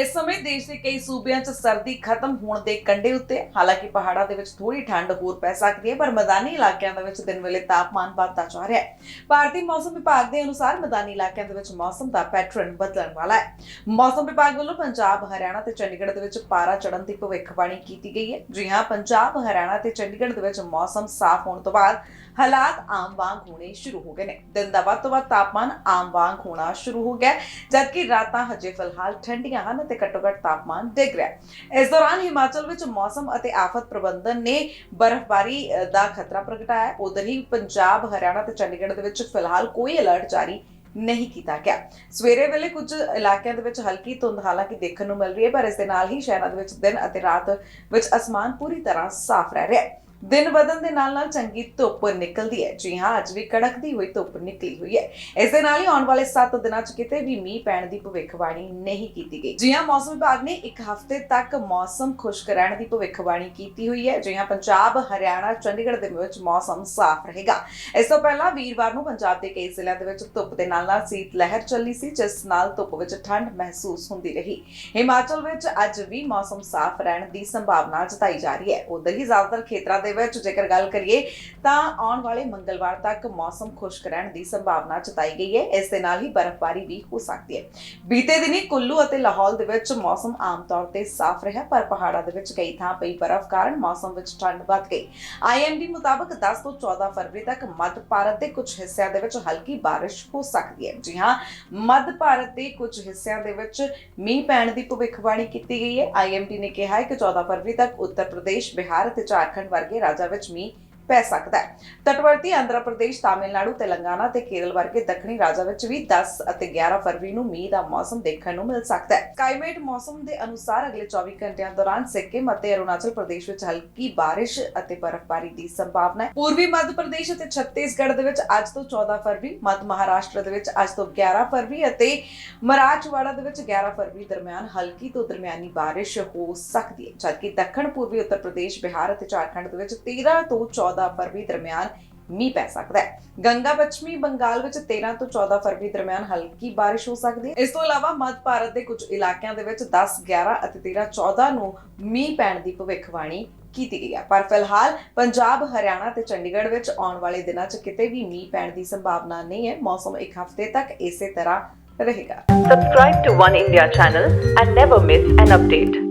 ਇਸ ਸਮੇਂ ਦੇਸ਼ ਦੇ ਕਈ ਸੂਬਿਆਂ 'ਚ ਸਰਦੀ ਖਤਮ ਹੋਣ ਦੇ ਕੰਢੇ ਉੱਤੇ, ਹਾਲਾਂਕਿ ਪਹਾੜਾਂ ਦੇ ਵਿੱਚ ਥੋੜੀ ਠੰਡ ਹੋਰ ਪੈ ਸਕਦੀ ਹੈ, ਪਰ ਮੈਦਾਨੀ ਇਲਾਕਿਆਂ ਦੇ ਵਿੱਚ ਦਿਨ ਵੇਲੇ ਤਾਪਮਾਨ ਵਧਦਾ ਜਾ ਰਿਹਾ ਹੈ। ਭਾਰਤੀ ਮੌਸਮ ਵਿਭਾਗ ਦੇ ਅਨੁਸਾਰ ਮੈਦਾਨੀ ਇਲਾਕਿਆਂ ਦੇ ਵਿੱਚ ਮੌਸਮ ਦਾ ਪੈਟਰਨ ਬਦਲਣ ਵਾਲਾ ਹੈ। ਮੌਸਮ ਵਿਭਾਗ ਵੱਲੋਂ ਪੰਜਾਬ, ਹਰਿਆਣਾ ਤੇ ਚੰਡੀਗੜ੍ਹ ਦੇ ਵਿੱਚ ਪਾਰਾ ਚੜ੍ਹਨ ਦੀ ਭਵਿੱਖਬਾਣੀ ਕੀਤੀ ਗਈ ਹੈ। ਜੀ ਹਾਂ, ਪੰਜਾਬ, ਹਰਿਆਣਾ ਤੇ ਚੰਡੀਗੜ੍ਹ ਦੇ ਵਿੱਚ ਮੌਸਮ ਸਾਫ਼ ਹੋਣ ਤੋਂ ਬਾਅਦ ਹਾਲਾਤ ਆਮ ਵਾਂਗ ਹੋਣੇ ਸ਼ੁਰੂ ਹੋ ਗਏ ਨੇ। ਦਿਨ ਦਾ ਵੱਧ ਤੋਂ ਵੱਧ ਤਾਪਮਾਨ ਆਮ ਵਾਂਗ ਹੋਣਾ ਸ਼ੁਰੂ ਹੋ ਗਿਆ ਜਦਕਿ ਰਾਤਾਂ ਹਜੇ ਫਿਲਹਾਲ ਠੰਡੀਆਂ ਹਨ ਤੇ ਘੱਟੋ ਘੱਟ ਤਾਪਮਾਨ ਡਿੱਗ ਰਿਹਾ ਹੈ। ਇਸ ਦੌਰਾਨ ਹਿਮਾਚਲ ਵਿੱਚ ਮੌਸਮ ਅਤੇ ਆਫਤ ਪ੍ਰਬੰਧਨ ਨੇ ਬਰਫ਼ਬਾਰੀ ਦਾ ਖਤਰਾ ਪ੍ਰਗਟਾਇਆ ਹੈ। ਉਧਰ ਹੀ ਪੰਜਾਬ, ਹਰਿਆਣਾ ਤੇ ਚੰਡੀਗੜ੍ਹ ਦੇ ਵਿੱਚ ਫਿਲਹਾਲ ਕੋਈ ਅਲਰਟ ਜਾਰੀ ਨਹੀਂ ਕੀਤਾ ਗਿਆ। ਸਵੇਰੇ ਵੇਲੇ ਕੁਝ ਇਲਾਕਿਆਂ ਦੇ ਵਿੱਚ ਹਲਕੀ ਧੁੰਦ ਹਾਲਾਂਕਿ ਦੇਖਣ ਨੂੰ ਮਿਲ ਰਹੀ ਹੈ, ਪਰ ਇਸ ਦੇ ਨਾਲ ਹੀ ਸ਼ਹਿਰਾਂ ਦੇ ਵਿੱਚ ਦਿਨ ਅਤੇ ਰਾਤ ਵਿੱਚ ਅਸਮਾਨ ਪੂਰੀ ਤਰ੍ਹਾਂ ਸਾਫ਼ ਰਹਿ ਰਿਹਾ ਹੈ। ਦਿਨ ਵਧਣ ਦੇ ਨਾਲ ਨਾਲ ਚੰਗੀ ਧੁੱਪ ਨਿਕਲਦੀ ਹੈ। ਜੀ ਹਾਂ, ਅੱਜ ਵੀ ਕੜਕਦੀ ਹੋਈ ਧੁੱਪ ਨਿਕਲੀ ਹੋਈ ਹੈ। ਇਸ ਦੇ ਨਾਲ ਹੀ ਆਉਣ ਵਾਲੇ 7 ਦਿਨਾਂ 'ਚ ਕਿਤੇ ਵੀ ਮੀਂਹ ਪੈਣ ਦੀ ਭਵਿੱਖਬਾਣੀ ਨਹੀਂ ਕੀਤੀ ਗਈ। ਜੀ ਹਾਂ, ਮੌਸਮ ਵਿਭਾਗ ਨੇ ਇੱਕ ਹਫ਼ਤੇ ਤੱਕ ਮੌਸਮ ਖੁਸ਼ਕ ਰਹਿਣ ਦੀ ਭਵਿੱਖਬਾਣੀ ਕੀਤੀ ਹੋਈ ਹੈ। ਜੀ ਹਾਂ, ਪੰਜਾਬ, ਹਰਿਆਣਾ, ਚੰਡੀਗੜ੍ਹ ਦੇ ਵਿੱਚ ਮੌਸਮ ਸਾਫ਼ ਰਹੇਗਾ। ਇਸ ਤੋਂ ਪਹਿਲਾਂ ਵੀਰਵਾਰ ਨੂੰ ਪੰਜਾਬ ਦੇ ਕਈ ਜ਼ਿਲ੍ਹਿਆਂ ਦੇ ਵਿੱਚ ਧੁੱਪ ਦੇ ਨਾਲ ਨਾਲ ਸੀਤ ਲਹਿਰ ਚੱਲੀ ਸੀ, ਜਿਸ ਨਾਲ ਧੁੱਪ ਵਿੱਚ ਠੰਡ ਮਹਿਸੂਸ ਹੁੰਦੀ ਰਹੀ। ਹਿਮਾਚਲ ਵਿੱਚ ਅੱਜ ਵੀ ਮੌਸਮ ਸਾਫ਼ ਰਹਿਣ ਦੀ ਸੰਭਾਵਨਾ ਜਤਾਈ ਜਾ ਰਹੀ ਹੈ। ਉਧਰ ਹੀ ਜ਼ਿਆਦਾਤਰ ਖੇਤਰਾਂ ਦੇ ਵਿੱਚ ਜੇਕਰ ਗੱਲ ਕਰੀਏ, ਤਾਂ ਆਉਣ ਵਾਲੇ ਮੰਗਲਵਾਰ ਤੱਕ ਮੌਸਮ ਖੁਸ਼ਕ ਰਹਿਣ ਦੀ ਸੰਭਾਵਨਾ ਜਤਾਈ ਗਈ ਹੈ। ਇਸ ਦੇ ਨਾਲ ਹੀ ਬਰਫ਼ਬਾਰੀ ਵੀ ਹੋ ਸਕਦੀ ਹੈ। ਬੀਤੇ ਦਿਨੀ ਕੁੱਲੂ ਅਤੇ ਲਾਹੌਲ ਦੇ ਵਿੱਚ ਮੌਸਮ ਆਮ ਤੌਰ ਤੇ ਸਾਫ਼ ਰਿਹਾ, ਪਰ ਪਹਾੜਾਂ ਦੇ ਵਿੱਚ ਕਈ ਥਾਂ ਪਈ ਬਰਫ਼ ਕਾਰਨ ਮੌਸਮ ਵਿੱਚ ਠੰਡ ਵੱਧ ਗਈ। ਆਈਐਮਡੀ ਮੁਤਾਬਕ 10 ਤੋਂ 14 ਫਰਵਰੀ ਤੱਕ ਮੱਧ ਭਾਰਤ ਦੇ ਕੁਝ ਹਿੱਸਿਆਂ ਦੇ ਵਿੱਚ ਹਲਕੀ ਬਾਰਿਸ਼ ਹੋ ਸਕਦੀ ਹੈ। ਜੀ ਹਾਂ, ਮੱਧ ਭਾਰਤ ਦੇ ਕੁਝ ਹਿੱਸਿਆਂ ਦੇ ਵਿੱਚ ਮੀਂਹ ਪੈਣ ਦੀ ਭਵਿੱਖਬਾਣੀ ਕੀਤੀ ਗਈ ਹੈ। ਆਈਐਮਡੀ ਨੇ ਕਿਹਾ ਹੈ ਕਿ 14 ਫਰਵਰੀ ਤੱਕ ਉੱਤਰ ਪ੍ਰਦੇਸ਼, ਬਿਹਾਰ ਅਤੇ ਝਾਰਖੰਡ ਵਰਗੇ ਰਾਜਾਂ ਵਿੱਚ ਮੀਂਹ ਪੈ ਸਕਦਾ ਹੈ। ਤਟਵਰਤੀ ਆਂਧਰਾ ਪ੍ਰਦੇਸ਼, ਤਾਮਿਲਨਾਡੂ, ਤੇਲੰਗਾਨਾ ਤੇ ਕੇਰਲ ਵਰਗੇ ਦੱਖਣੀ ਰਾਜਾਂ ਵਿੱਚ ਵੀ 10 ਅਤੇ 11 ਫਰਵਰੀ ਨੂੰ ਮੀਂਹ ਦਾ ਮੌਸਮ ਦੇਖਣ ਨੂੰ ਮਿਲ ਸਕਦਾ ਹੈ। ਕਾਈਮੇਟ ਮੌਸਮ ਦੇ ਅਨੁਸਾਰ ਅਗਲੇ 24 ਘੰਟਿਆਂ ਦੌਰਾਨ ਸਿੱਕਿਮ ਅਤੇ ਅਰੁਣਾਚਲ ਪ੍ਰਦੇਸ਼ ਵਿੱਚ ਹਲਕੀ ਬਾਰਿਸ਼ ਅਤੇ ਬਰਫ਼ਬਾਰੀ ਦੀ ਸੰਭਾਵਨਾ ਹੈ। ਪੂਰਬੀ ਮੱਧ ਪ੍ਰਦੇਸ਼ ਅਤੇ ਛੱਤੀਸਗੜ੍ਹ ਦੇ ਵਿੱਚ ਅੱਜ ਤੋਂ 14 ਫਰਵਰੀ, ਮੱਧ ਮਹਾਰਾਸ਼ਟਰ ਦੇ ਵਿੱਚ ਅੱਜ ਤੋਂ 11 ਫਰਵਰੀ ਅਤੇ ਮਰਾਠਵਾੜਾ ਦੇ ਵਿੱਚ 11 ਫਰਵਰੀ ਦਰਮਿਆਨ ਹਲਕੀ ਤੋਂ ਦਰਮਿਆਨੀ ਬਾਰਿਸ਼ ਹੋ ਸਕਦੀ ਹੈ। ਜਦਕਿ ਦੱਖਣ, ਪੂਰਬੀ ਉੱਤਰ ਪ੍ਰਦੇਸ਼, ਬਿਹਾਰ ਅਤੇ ਝਾਰਖੰਡ ਦੇ ਵਿੱਚ 13 ਤੋਂ 14 ਫਰਵਰੀ ਦਰਮਿਆਨ ਮੀਂਹ ਪੈ ਸਕਦਾ ਹੈ। ਗੰਗਾ ਪੱਛਮੀ ਬੰਗਾਲ ਵਿੱਚ 13 ਤੋਂ 14 ਫਰਵਰੀ ਦਰਮਿਆਨ ਹਲਕੀ ਬਾਰਿਸ਼ ਹੋ ਸਕਦੀ ਹੈ। ਇਸ ਤੋਂ ਇਲਾਵਾ ਮੱਧ ਭਾਰਤ ਦੇ ਕੁਝ ਇਲਾਕਿਆਂ ਦੇ ਵਿੱਚ 10 11 ਅਤੇ 13 14 ਨੂੰ ਮੀਂਹ ਪੈਣ ਦੀ ਭਵਿੱਖਬਾਣੀ ਕੀਤੀ ਗਈ ਹੈ। ਪਰ ਫਿਲਹਾਲ ਪੰਜਾਬ, ਹਰਿਆਣਾ ਤੇ ਚੰਡੀਗੜ੍ਹ ਵਿੱਚ ਆਉਣ ਵਾਲੇ ਦਿਨਾਂ 'ਚ ਕਿਤੇ ਵੀ ਮੀਂਹ ਪੈਣ ਦੀ ਸੰਭਾਵਨਾ ਨਹੀਂ ਹੈ। ਮੌਸਮ ਇੱਕ ਹਫ਼ਤੇ ਤੱਕ ਇਸੇ ਤਰ੍ਹਾਂ ਰਹੇਗਾ। Subscribe to One India channel and never miss an update.